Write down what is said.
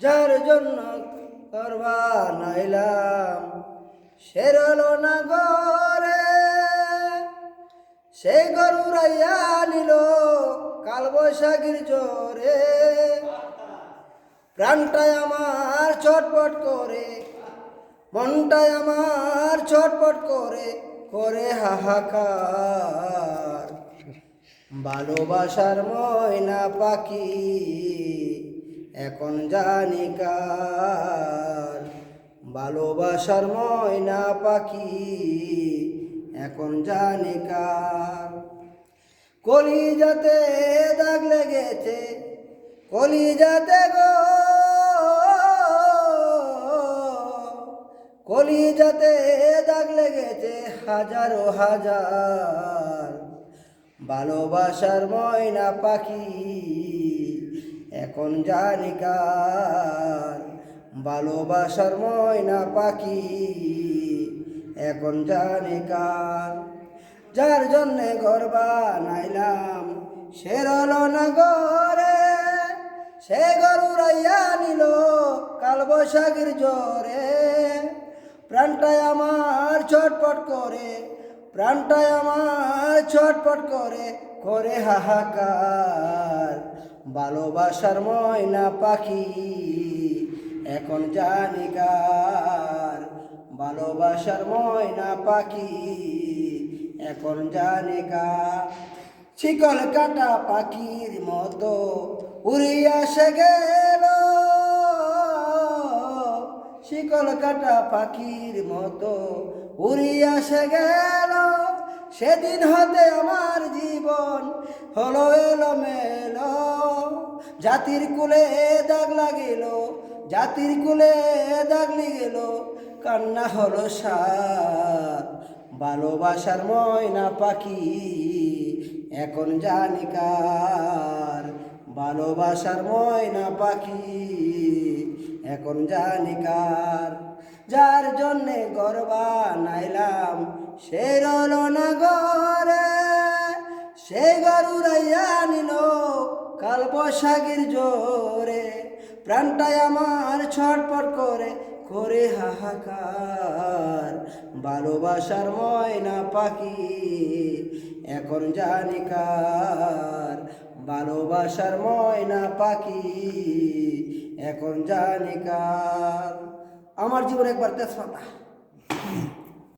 যার জন্য করবা নাইলাম। সেরল না গরে সেই গরু রাইয়া নিল কাল বৈশাখীর জোরে প্রাণটায় আমার ছটপট করে মনটায় আমার ছটপট করে করে হাহাকার। ভালোবাসার ময়না পাখি এখন জানি কার ভালোবাসার ময়না পাখি। এখন জানি কার কলিজাতে দাগ লেগেছে, কলিজাতে গো। কলিজাতে দাগ লেগেছে হাজারো হাজার। ভালোবাসার ময়না পাখি। এখন জানি কার ভালোবাসার ময়না পাখি। এখন জানি কার যার জন্যে ঘর বানাইলাম, সে রল না গরে সে গরু রাইয়া নিল কাল বৈশাখীর জোরে প্রাণটায় আমার ছটপট করে প্রাণটায় আমার ছটপট করে করে হাহাকার। ভালোবাসার ময়না পাখি এখন জানি কার। ভালোবাসার ময়না পাখি এখন জানি কার। শিকল কাটা পাখির মতো উড়িয়া সে গেল। শিকল কাটা পাখির মতো উড়িয়া সে গেল। সেদিন হতে আমার জীবন হলো এলো মেলো জাতির কুলে দাগ লাগিল, জাতির কুলে দাগ গেল কান্না হলো সার ভালোবাসার ময়না পাখি, এখন জানি কার। ভালোবাসার ময়না পাখি, এখন জানি কার। যার জন্যে গরবা নাইলাম সে রল না গরে সে গরু রাইয়া নিল কাল বৈশাখীর জোরে। প্রাণটায় আমার ছটপট করে করে হাহাকার। ভালোবাসার ময়না পাখি এখন জানি কার। ভালোবাসার ময়না পাখি এখন জানি কার। আমার জীবনে একবার তেজপাতা